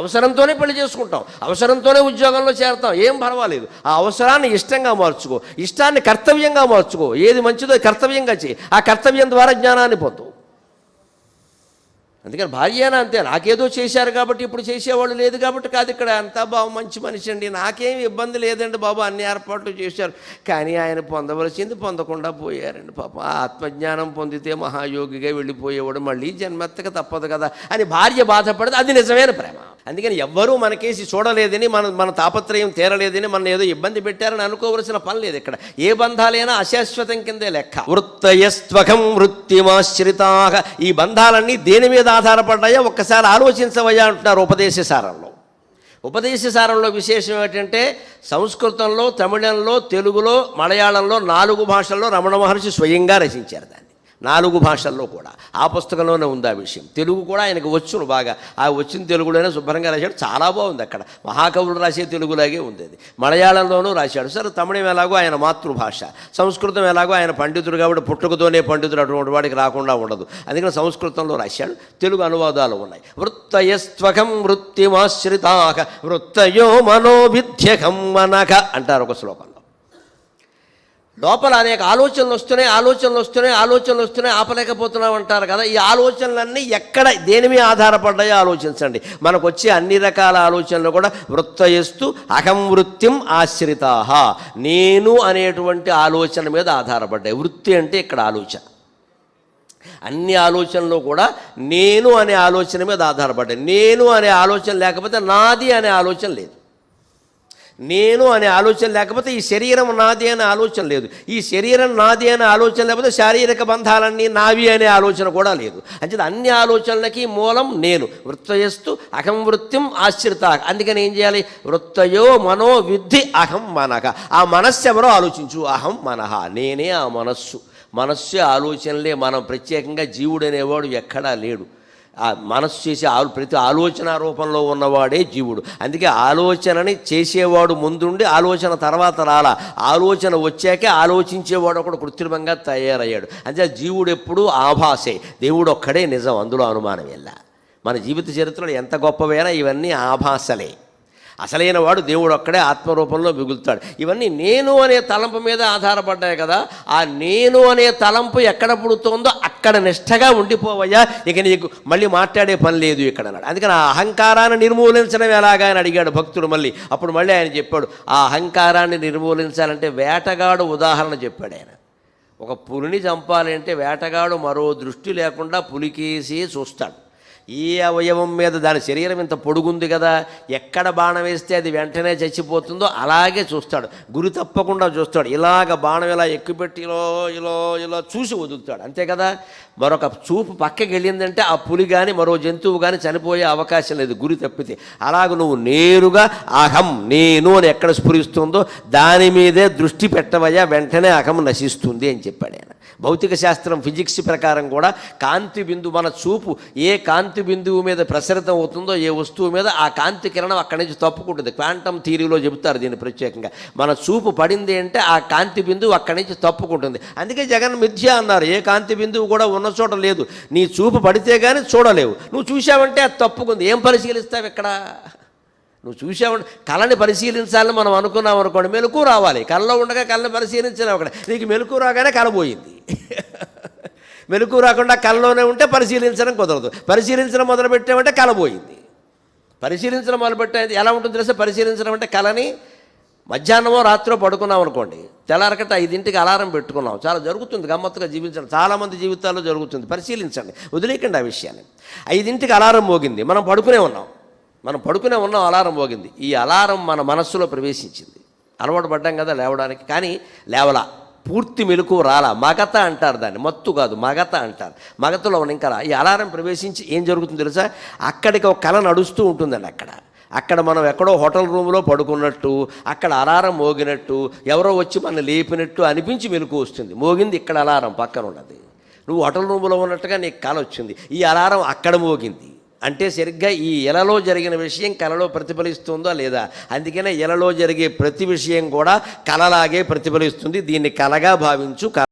అవసరంతోనే పెళ్ళి చేసుకుంటాం అవసరంతోనే ఉద్యోగంలో చేరతాం ఏం పర్వాలేదు. ఆ అవసరాన్ని ఇష్టంగా మార్చుకో ఇష్టాన్ని కర్తవ్యంగా మార్చుకో ఏది మంచిదో కర్తవ్యంగా చేయి ఆ కర్తవ్యం ద్వారా జ్ఞానాన్ని పొందు అందుకని భార్య అయినా అంతే నాకేదో చేశారు కాబట్టి ఇప్పుడు చేసేవాళ్ళు లేదు కాబట్టి కాదు ఇక్కడ అంతా బాబు మంచి మనిషి అండి నాకేం ఇబ్బంది లేదండి బాబు అన్ని ఏర్పాట్లు చేశారు. కానీ ఆయన పొందవలసింది పొందకుండా పోయారండి పాప. ఆ ఆత్మజ్ఞానం పొందితే మహాయోగిగా వెళ్ళిపోయేవాడు మళ్ళీ జన్మెత్తక తప్పదు కదా అని భార్య బాధపడదు అది నిజమైన ప్రేమ. అందుకని ఎవ్వరూ మనకేసి చూడలేదని మన మన తాపత్రయం తీరలేదని మన ఏదో ఇబ్బంది పెట్టారని అనుకోవలసిన పని లేదు ఇక్కడ. ఏ బంధాలైనా అశాశ్వతం కిందే లెక్క. వృత్తయస్త్వకం వృత్తిమాశ్రితాహ ఈ బంధాలన్నీ దేని మీద ఆధారపడ్డాయో ఒక్కసారి ఆలోచించవయ్యా అంటున్నారు ఉపదేశ సారంలో. ఉపదేశ సారంలో విశేషం ఏంటంటే సంస్కృతంలో తమిళంలో తెలుగులో మలయాళంలో నాలుగు భాషల్లో రమణ మహర్షి స్వయంగా రచించారు దాన్ని. నాలుగు భాషల్లో కూడా. ఆ పుస్తకంలోనే ఉంది ఆ విషయం. తెలుగు కూడా ఆయనకు వచ్చును బాగా. ఆ వచ్చిన తెలుగులోనే శుభ్రంగా రాశాడు. చాలా బాగుంది అక్కడ. మహాకవులు రాసే తెలుగులాగే ఉంది అది మలయాళంలోనూ రాశాడు. సరే తమిళం ఎలాగో ఆయన మాతృభాష. సంస్కృతం ఎలాగో ఆయన పండితుడు కాబట్టి పుట్టుకతోనే పండితుడు అటువంటి వాడికి రాకుండా ఉండదు. అందుకని సంస్కృతంలో రాశాడు. తెలుగు అనువాదాలు ఉన్నాయి. వృత్తయస్త్వకం వృత్తిమాశ్రితాక వృత్తయో మనోవిద్యకం మనక అంటారు ఒక శ్లోకం లోపల అనేక ఆలోచనలు వస్తున్నాయి ఆలోచనలు వస్తున్నాయి ఆలోచనలు వస్తున్నాయి ఆపలేకపోతున్నాం అంటారు కదా. ఈ ఆలోచనలన్నీ ఎక్కడ దేని మీద ఆధారపడ్డాయో ఆలోచించండి. మనకు వచ్చే అన్ని రకాల ఆలోచనలు కూడా వృత్తయస్తు అహం వృత్తిం ఆశ్రితాహ. నేను అనేటువంటి ఆలోచన మీద ఆధారపడ్డాయి. వృత్తి అంటే ఇక్కడ ఆలోచన. అన్ని ఆలోచనలు కూడా నేను అనే ఆలోచన మీద ఆధారపడ్డాయి. నేను అనే ఆలోచన లేకపోతే నాది అనే ఆలోచన లేదు. నేను అనే ఆలోచన లేకపోతే ఈ శరీరం నాది అనే ఆలోచన లేదు. ఈ శరీరం నాది అనే ఆలోచన లేకపోతే శారీరక బంధాలన్నీ నావి అనే ఆలోచన కూడా లేదు. అంటే అన్ని ఆలోచనలకి మూలం నేను. వృత్తయస్తు అహం వృత్తిం ఆశ్రిత. అందుకని ఏం చేయాలి? వృత్తయో మనో విద్ధి అహం మనక ఆ మనస్సు ఎవరో ఆలోచించు. అహం మనహ నేనే ఆ మనస్సు. మనస్సు ఆలోచనలే మనం ప్రత్యేకంగా జీవుడు అనేవాడు ఎక్కడా లేడు. మనస్సు చేసే ఆలో ప్రతి ఆలోచన రూపంలో ఉన్నవాడే జీవుడు. అందుకే ఆలోచనని చేసేవాడు ముందుండి ఆలోచన తర్వాత రాలా. ఆలోచన వచ్చాకే ఆలోచించేవాడు ఒకడు కృత్రిమంగా తయారయ్యాడు. అంతే జీవుడు ఎప్పుడూ ఆభాసే. దేవుడు ఒక్కడే నిజం అందులో అనుమానం వెళ్ళా మన జీవిత చరిత్రలో ఎంత గొప్పవైనా ఇవన్నీ ఆభాసలే. అసలైన వాడు దేవుడు ఒక్కడే ఆత్మరూపంలో మిగులుతాడు. ఇవన్నీ నేను అనే తలంపు మీద ఆధారపడ్డాయి కదా ఆ నేను అనే తలంపు ఎక్కడ పుడుతోందో అక్కడ నిష్టగా ఉండిపోవయ్యా. ఇక నీకు మళ్ళీ మాట్లాడే పని లేదు ఇక్కడ అన్నాడు. అందుకని ఆ అహంకారాన్ని నిర్మూలించడం ఎలాగా అని అడిగాడు భక్తుడు మళ్ళీ. అప్పుడు మళ్ళీ ఆయన చెప్పాడు ఆ అహంకారాన్ని నిర్మూలించాలంటే వేటగాడు ఉదాహరణ చెప్పాడు ఆయన. ఒక పులిని చంపాలంటే వేటగాడు మరో దృష్టి లేకుండా పులికేసి చూస్తాడు. ఈ అవయవం మీద దాని శరీరం ఇంత పొడుగుంది కదా ఎక్కడ బాణం వేస్తే అది వెంటనే చచ్చిపోతుందో అలాగే చూస్తాడు. గురి తప్పకుండా చూస్తాడు. ఇలాగ బాణం ఇలా ఎక్కుపెట్టి ఇలా ఇలా ఇలా చూసి వదులుతాడు. అంతే కదా? మరొక చూపు పక్కకి వెళ్ళిందంటే ఆ పులి కానీ మరో జంతువు కానీ చనిపోయే అవకాశం లేదు. గురి తప్పితే. అలాగ నువ్వు నేరుగా అహం నేను అని ఎక్కడ స్ఫురిస్తుందో దాని మీదే దృష్టి పెట్టవయ్యా వెంటనే అహం నశిస్తుంది అని చెప్పాడు ఆయన. భౌతిక శాస్త్రం ఫిజిక్స్ ప్రకారం కూడా కాంతి బిందు మన చూపు ఏ కాంతి కాంతి బిందువు మీద ప్రసరితం అవుతుందో ఏ వస్తువు మీద ఆ కాంతి కిరణం అక్కడి నుంచి తప్పుకుంటుంది. క్వాంటమ్ థీరీలో చెబుతారు దీన్ని ప్రత్యేకంగా. మన చూపు పడింది అంటే ఆ కాంతి బిందువు అక్కడి నుంచి తప్పుకుంటుంది. అందుకే జగన్ మిథ్య అన్నారు ఏ కాంతి బిందువు కూడా ఉన్న చోట లేదు. నీ చూపు పడితే కానీ చూడలేవు. నువ్వు చూసావంటే అది తప్పుకుంది. ఏం పరిశీలిస్తావు ఇక్కడ? నువ్వు చూసావు కళని పరిశీలించాలని మనం అనుకున్నాం అనుకోండి మెలకు రావాలి. కళ్ళలో ఉండగా కళ్ళని పరిశీలించలేవు అక్కడ. నీకు మెలకు రాగానే కళ పోయింది. మెలకు రాకుండా కళ్ళలోనే ఉంటే పరిశీలించడం కుదరదు. పరిశీలించడం మొదలుపెట్టామంటే కళ పోయింది. పరిశీలించడం మొదలుపెట్టేది ఎలా ఉంటుంది తెలుసా? పరిశీలించడం అంటే కళని మధ్యాహ్నమో రాత్రో పడుకున్నాం అనుకోండి. తెల్లారకట ఐదింటికి అలారం పెట్టుకున్నాం. చాలా జరుగుతుంది గమ్మత్తుగా జీవించడం. చాలామంది జీవితాల్లో జరుగుతుంది. పరిశీలించండి. వదిలేయకండి ఆ విషయాన్ని. ఐదింటికి అలారం మోగింది. మనం పడుకునే ఉన్నాం. మనం పడుకునే ఉన్నాం అలారం మోగింది. ఈ అలారం మన మనస్సులో ప్రవేశించింది. అలవాటు పడ్డాం కదా లేవడానికి. కానీ లేవలా. పూర్తి మెలకు రాలా. మగత అంటారు దాన్ని. మత్తు కాదు మగత అంటారు. మగతలో ఉన్న ఇంకా ఈ అలారం ప్రవేశించి ఏం జరుగుతుందో తెలుసా? అక్కడికి ఒక కళ నడుస్తూ ఉంటుందండి అక్కడ. అక్కడ మనం ఎక్కడో హోటల్ రూమ్లో పడుకున్నట్టు అక్కడ అలారం మోగినట్టు ఎవరో వచ్చి మనం లేపినట్టు అనిపించి మెలకు వస్తుంది. మోగింది ఇక్కడ అలారం పక్కన ఉన్నది నువ్వు హోటల్ రూమ్లో ఉన్నట్టుగా నీకు కళ వచ్చింది. ఈ అలారం అక్కడ మోగింది. అంటే సరిగ్గా ఈ ఎలలో జరిగిన విషయం కళలో ప్రతిఫలిస్తుందా లేదా? అందుకనే ఎలలో జరిగే ప్రతి విషయం కూడా కళలాగే ప్రతిఫలిస్తుంది. దీన్ని కళగా భావించు